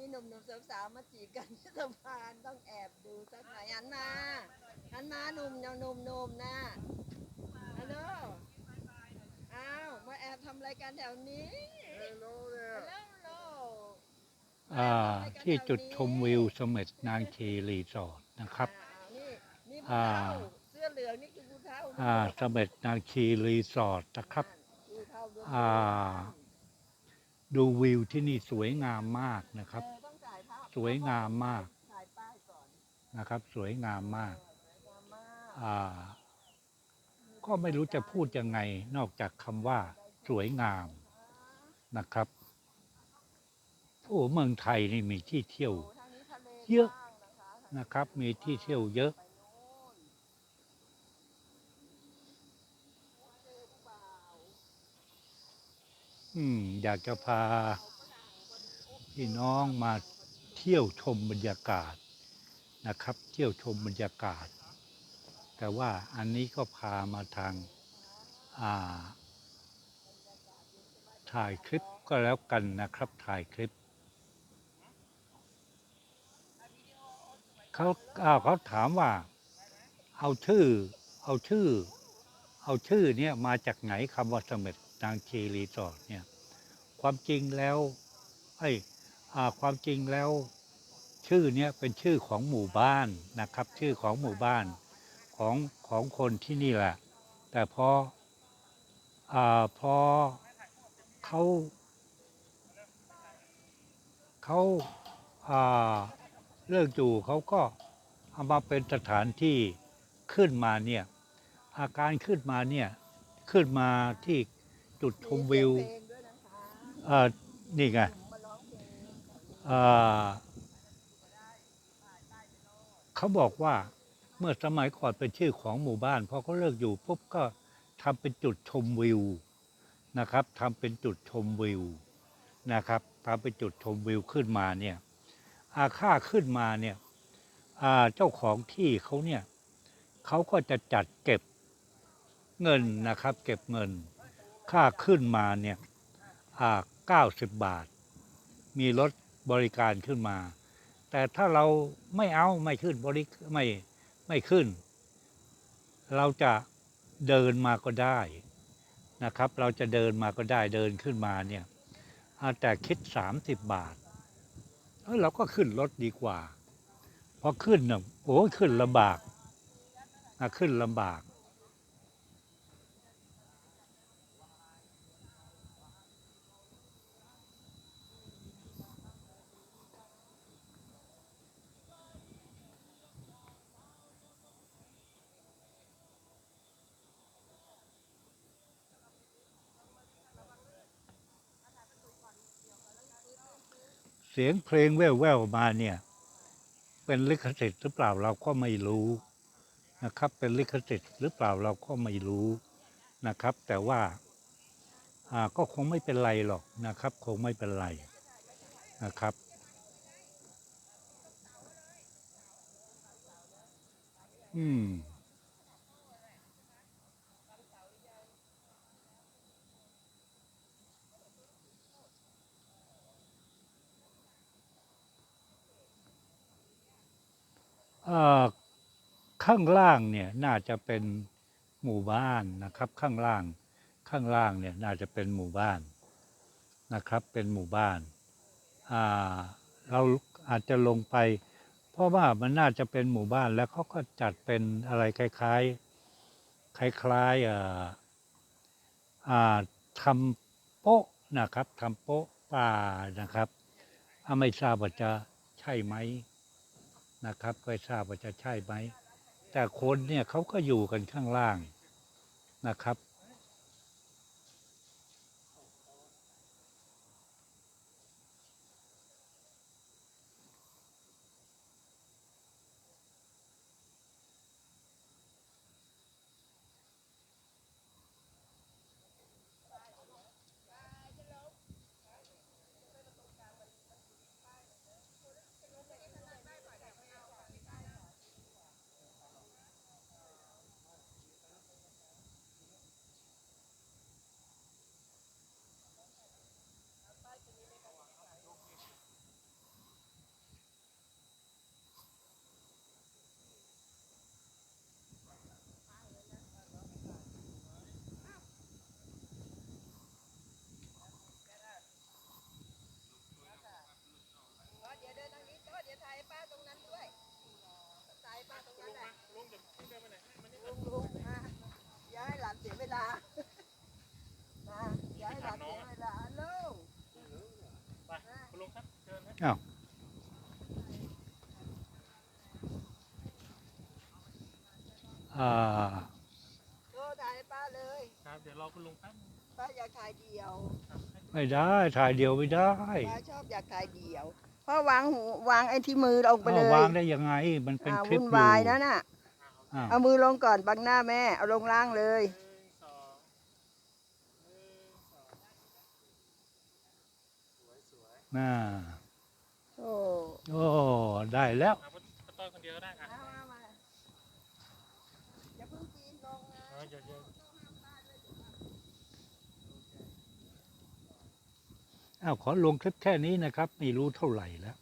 มีหนุ่มๆสาวๆมาจีบกันที่สะพานต้องแอบดูสักหน่อยหันมาหันมาหนุ่มยังหนุ่มหนุ่มๆนะฮัลโหลอ้าวมาแอบทำอะไรกันแถวนี้ Hello there. ฮัลโหลฮัลโหลอ่าที่จุดชมวิวเสม็ดนางชีรีสอร์ทนะครับอ้าวนี่นี่ผู้อ่าเฒ่าเสื้อเหลืองนี่คือผู้เฒ่าอ่าเสม็ดนางชีรีสอร์ทนะครับผู้เฒ่าด้วยอ่า ดูวิวที่นี่สวยงามมากนะครับเออต้องถ่ายภาพสวยงามมากถ่ายป้ายก่อนนะครับสวยงามมากสวยงามมากอ่าก็ไม่รู้จะพูดยังไงนอกจากคำว่าสวยงามนะครับโอ้เมืองไทยนี่มีที่เที่ยวโอ้ทางนี้ทะเลเยอะกว้างนะคะนะครับ มีที่เที่ยวเยอะ ไปโน่นเจอเปล่า อยากจะพาพี่น้องมาเที่ยวชมบรรยากาศนะครับ เที่ยวชมบรรยากาศ แต่ว่าอันนี้ก็พามาทางาถ่ายคลิปก็แล้วกันนะครับถ่ายคลิปเขาอ้าเขาถามว่า เอาชื่อ เอาชื่อ เอาชื่อเนี่ยมาจากไหนคำว่าเสม็ด นางชีรีสอร์ทเนี่ยความจริงแล้วไอ้ความจริงแล้วชื่อเนี้ยเป็นชื่อของหมู่บ้านนะครับ ชื่อของหมู่บ้านของของคนที่นี่แหละ แต่พออ่าพอเขาเขาอ่าเลิกอยู่เขาก็เอามาเป็นสถานที่ขึ้นมาเนี่ยอาการขึ้นมาเนี่ยขึ้นมาที่ จุดชมวิวมีเสียงเพลงด้วยนะคะเอ่อนี่ไงมาร้องเพลงเอ่อเขาบอกว่าเมื่อสมัยก่อนเป็นชื่อของหมู่บ้านพอเขาเลิกอยู่ปุ๊บก็ทำเป็นจุดชมวิวนะครับทำเป็นจุดชมวิวนะครับทำเป็นจุดชมวิวขึ้นมาเนี่ยอาค่าขึ้นมาเนี่ยอ่าเจ้าของที่เขาเนี่ยเขาก็จะจัดเก็บเงินนะครับ เก็บเงิน ค่าขึ้นมาเนี่ยเก้าสิบบาท มีรถบริการขึ้นมา แต่ถ้าเราไม่เอาไม่ขึ้นบริไม่ไม่ขึ้น เราจะเดินมาก็ได้นะครับ เราจะเดินมาก็ได้เดินขึ้นมาเนี่ยแต่คิด 30 บาทเอ้ยเราก็ขึ้นรถดีกว่าพอขึ้นน่ะโอ้ขึ้นลำบากขึ้นลำบาก เสียงเพลงแว่วๆมาเนี่ย เป็นลิขสิทธิ์หรือเปล่าเราก็ไม่รู้นะครับ เป็นลิขสิทธิ์หรือเปล่าเราก็ไม่รู้นะครับ แต่ว่าอ่าก็คงไม่เป็นไรหรอกนะครับ คงไม่เป็นไรนะครับอืม ข้างล่างเนี่ยน่าจะเป็นหมู่บ้านนะครับ ข้างล่างข้างล่างเนี่ยน่าจะเป็นหมู่บ้านนะครับ เป็นหมู่บ้านาเราอาจจะลงไป เพราะว่ามันน่าจะเป็นหมู่บ้านแล้วเขาก็จัดเป็นอะไรคล้ายๆ คล้ายๆทำโป๊ะนะครับทำโป๊ะป่านะครับอไม่ทราบว่าจะใช่ไหม นะครับก็ทราบว่าจะใช่ไหมแต่คนเนี่ยเขาก็อยู่กันข้างล่างนะครับ อ ลุงลุงมาอย่าให้หลานเสียเวลามาอย่าให้หลานเสียเวลาลุง ไป คุณลุงครับเชิญนะอ่าโทรถ่ายให้ป้าเลย ครับเดี๋ยวรอคุณลุงแป๊บนึงป้าอยากถ่ายเดียว ครับให้ไม่ได้ ถ่ายเดียวไม่ได้ป้าชอบอยากถ่ายเดียวเพราะวางหูวางไอ้ที่มือลงไปเลอ้าวย วางได้ยังไง มันเป็นอ่าคลิปวุ่นอยู่วายนะน่ะ อ้าวเอามือลงก่อนบังหน้าแม่ เอาลงล่างเลย หนึ่งสองหนึ่งสองสวยสวย น่าโอ้โอ้ได้แล้วเอาป้าป้าต้อยคนเดียวก็ได้อะเอามามาอย่าเพิ่งปีนลงนะเออเดี๋ยวเดี๋ยวอ้าวขอลงคลิปแค่นี้นะครับไม่รู้เท่าไหร่แล้ว